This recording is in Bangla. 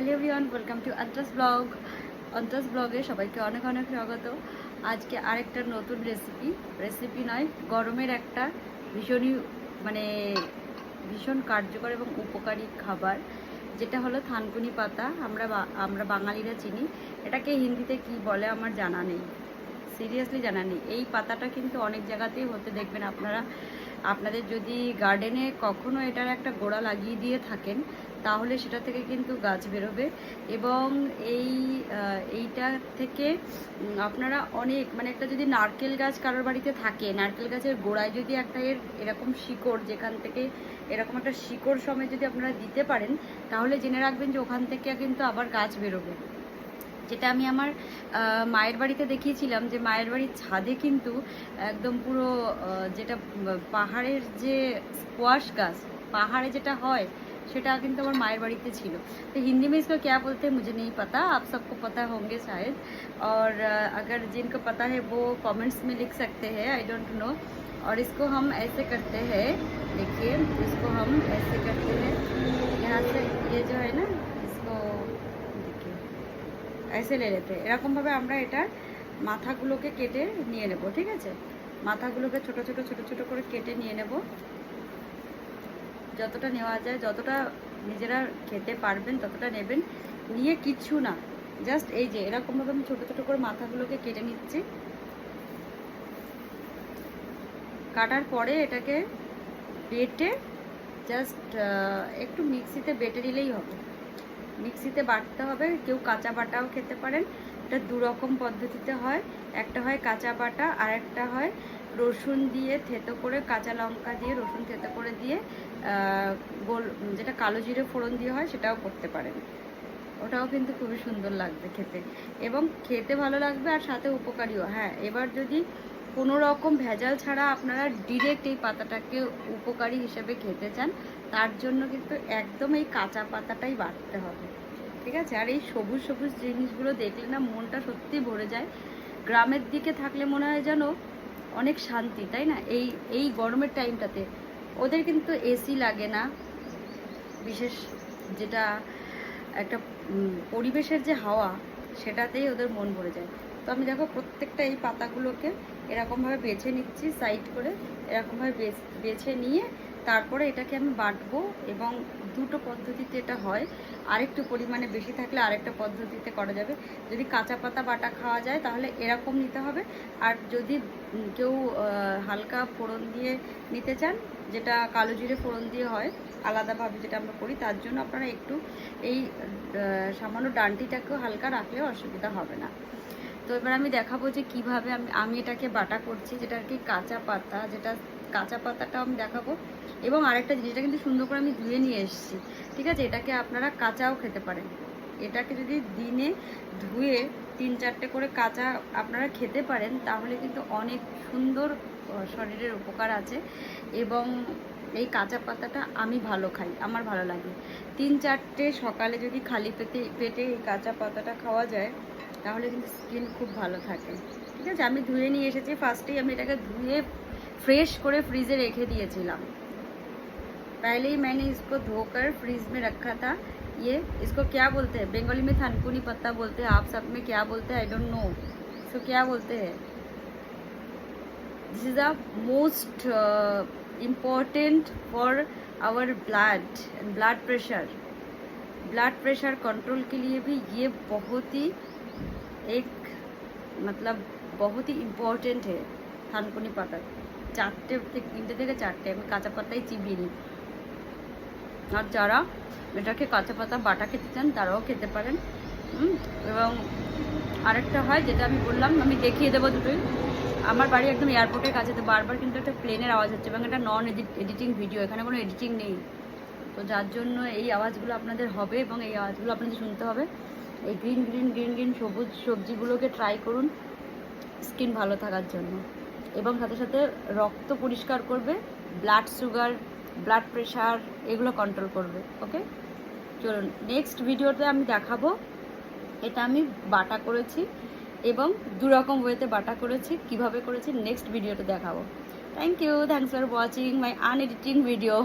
হ্যালো এভরিওয়ান ওয়েলকাম টু আন্টাস ব্লগ অন্টাস ব্লগে সবাইকে অনেক অনেক স্বাগত। আজকে আরেকটা নতুন রেসিপি রেসিপি নয়, গরমের একটা ভীষণই মানে ভীষণ কার্যকর এবং উপকারী খাবার। যেটা হলো থানকুনি পাতা। আমরা আমরা বাঙালিরা চিনি। এটাকে হিন্দিতে কি বলে আমার জানা নেই। সিরিয়াসলি জানা নেই। এই পাতাটা কিন্তু অনেক জায়গাতেই হতে দেখবেন আপনারা। আপনাদের যদি গার্ডেনে কখনো এটার একটা গোড়া লাগিয়ে দিয়ে থাকেন, তাহলে সেটা থেকে কিন্তু গাছ বেরোবে। এবং এই এইটা থেকে আপনারা অনেক মানে একটা যদি নারকেল গাছ কারোর বাড়িতে থাকে, নারকেল গাছের গোড়ায় যদি একটা এর এরকম শিকড়, যেখান থেকে এরকম একটা শিকড় সময় যদি আপনারা দিতে পারেন, তাহলে জেনে রাখবেন যে ওখান থেকে কিন্তু আবার গাছ বেরোবে। যেটা আমি আমার আহ, মায়ের বাড়িতে দেখিয়েছিলাম যে মায়ের বাড়ির ছাদে কিন্তু একদম পুরো আহ, যেটা উম, পাহাড়ের যে স্কোয়াশ গাছ পাহাড়ে যেটা হয় সেটা কিন্তু আমার মায়ের বাড়িতে ছিল तो हिंदी में इसको क्या बोलते हैं मुझे नहीं पता आप सबको पता होंगे शायद और अ, अगर जिनको पता है वो कमेंट्स में लिख सकते हैं आई डोंट नो और इसको हम ऐसे करते हैं देखिए इसको हम ऐसे करते हैं यहाँ से ये जो है ना इसको देखिए সেলে এরকমভাবে আমরা এটার মাথাগুলোকে কেটে নিয়ে নেব, ঠিক আছে? মাথাগুলোকে ছোট ছোট ছোট ছোট করে কেটে নিয়ে নেব। যতটা নেওয়া যায়, যতটা নিজেরা খেতে পারবেন, ততটা নেবেন। নিয়ে কিছু না। জাস্ট এই যে, এরকমভাবে আমি ছোটো ছোটো করে মাথাগুলোকে কেটে নিচ্ছি। কাটার পরে এটাকে বেটে জাস্ট একটু মিক্সিতে বেটে দিলেই হবে। মিক্সিতে বাটতে হবে, কেউ কাঁচা বাটাও খেতে পারেন। এটা দু রকম পদ্ধতিতে হয়। একটা হয় কাঁচা বাটা আর একটা হয় রসুন দিয়ে থেতো করে, কাঁচা লঙ্কা দিয়ে, রসুন থেতো করে দিয়ে গোল, যেটা কালো জিরে ফোড়ন দিয়ে হয় সেটাও করতে পারেন। ওটাও কিন্তু খুবই সুন্দর লাগবে খেতে। এবং খেতে ভালো লাগবে আর সাথে উপকারীও। হ্যাঁ এবার যদি কোনো রকম ভেজাল ছাড়া আপনারা ডিরেক্ট এই পাতাটাকে উপকারী হিসেবে খেতে চান, তার জন্য কিন্তু একদম এই কাঁচা পাতাটাই বাটতে হবে। ঠিক আছে? আর এই সবুজ সবুজ জিনিসগুলো দেখলে না মনটা সত্যি ভরে যায়। গ্রামের দিকে থাকলে মনে হয় যেন অনেক শান্তি, তাই না? এই এই গরমের টাইমটাতে ওদের কিন্তু এসি লাগে না। বিশেষ যেটা একটা পরিবেশের যে হাওয়া, সেটাতেই ওদের মন ভরে যায়। তো আমি দেখো প্রত্যেকটা এই পাতাগুলোকে এরকমভাবে বেছে নিচ্ছি সাইড করে এরকমভাবে বেছ- নিয়ে তারপরে এটাকে আমি বাটবো এবং দুটো পদ্ধতিতে এটা হয়। আরেকটু পরিমাণে বেশি থাকলে আরেকটা পদ্ধতিতে করা যাবে। যদি কাঁচা পাতা বাটা খাওয়া যায় তাহলে এরকম নিতে হবে। আর যদি কেউ হালকা ফোড়ন দিয়ে নিতে চান, যেটা কালো জিরে ফোড়ন দিয়ে হয়, আলাদাভাবে যেটা আমরা করি, তার জন্য আপনারা একটু এই সামান্য ডান্টিটাকেও হালকা রাখলেও অসুবিধা হবে না। তো এবার আমি দেখাবো যে কীভাবে আমি আমি এটাকে বাটা করছি, যেটা আর কি কাঁচা পাতা, যেটা কাঁচা পাতাটাও আমি দেখাবো। এবং আরেকটা জিনিস, এটা কিন্তু সুন্দর করে আমি ধুয়ে নিয়ে এসেছি, ঠিক আছে? এটাকে আপনারা কাঁচাও খেতে পারেন। এটাকে যদি দিনে ধুয়ে তিন চারটে করে কাঁচা আপনারা খেতে পারেন, তাহলে কিন্তু অনেক সুন্দর শরীরের উপকার আছে। এবং এই কাঁচা পাতাটা আমি ভালো খাই, আমার ভালো লাগে। তিন চারটে সকালে যদি খালি পেটে পেটে এই কাঁচা পাতাটা খাওয়া যায় তাহলে কিন্তু স্কিন খুব ভালো থাকে ঠিক আছে আমি ধুয়ে নিয়ে এসেছি ফার্স্টেই আমি এটাকে ধুয়ে फ्रेश করে फ्रीजे রেখে দিয়েছিলাম पहले ही मैंने इसको धोकर फ्रीज में रखा था ये इसको क्या बोलते हैं बंगाली में थानकुनी पत्ता बोलते हैं आप सब में क्या बोलते हैं आई डोंट नो इसको क्या बोलते हैं this is the most important for our blood blood pressure blood pressure control के लिए भी ये बहुत ही एक मतलब बहुत ही इम्पोर्टेंट है থানকুনি পাতা চারটে থেকে তিনটে থেকে চারটে আমি কাঁচা পাতাই চিবিয়ে নিই আর যারা এটাকে কাঁচা পাতা বাটা খেতে চান তারাও খেতে পারেন হুম, এবং আরেকটা হয় যেটা আমি বললাম আমি দেখিয়ে দেবো দুটোই আমার বাড়ি একদম এয়ারপোর্টের কাছে তো বারবার কিন্তু একটা প্লেনের আওয়াজ হচ্ছে এবং এটা নন এডিটিং ভিডিও এখানে কোনো এডিটিং নেই তো যার জন্য এই আওয়াজগুলো আপনাদের হবে এবং এই আওয়াজগুলো আপনাদের শুনতে হবে। এই গ্রিন গ্রিন গ্রিন গ্রিন সবুজ সবজিগুলোকে ট্রাই করুন। স্কিন ভালো থাকার জন্য। এবং সাথে সাথে রক্ত পরিষ্কার করবে ব্লাড সুগার ব্লাড প্রেশার এগুলো কন্ট্রোল করবে ওকে চলুন নেক্সট ভিডিওতে আমি দেখাবো। এটা আমি বাটা করেছি এবং দু রকম ওয়েতে বাটা করেছি, কীভাবে করেছি নেক্সট ভিডিওতে দেখাবো। Thank you thanks for watching my unediting video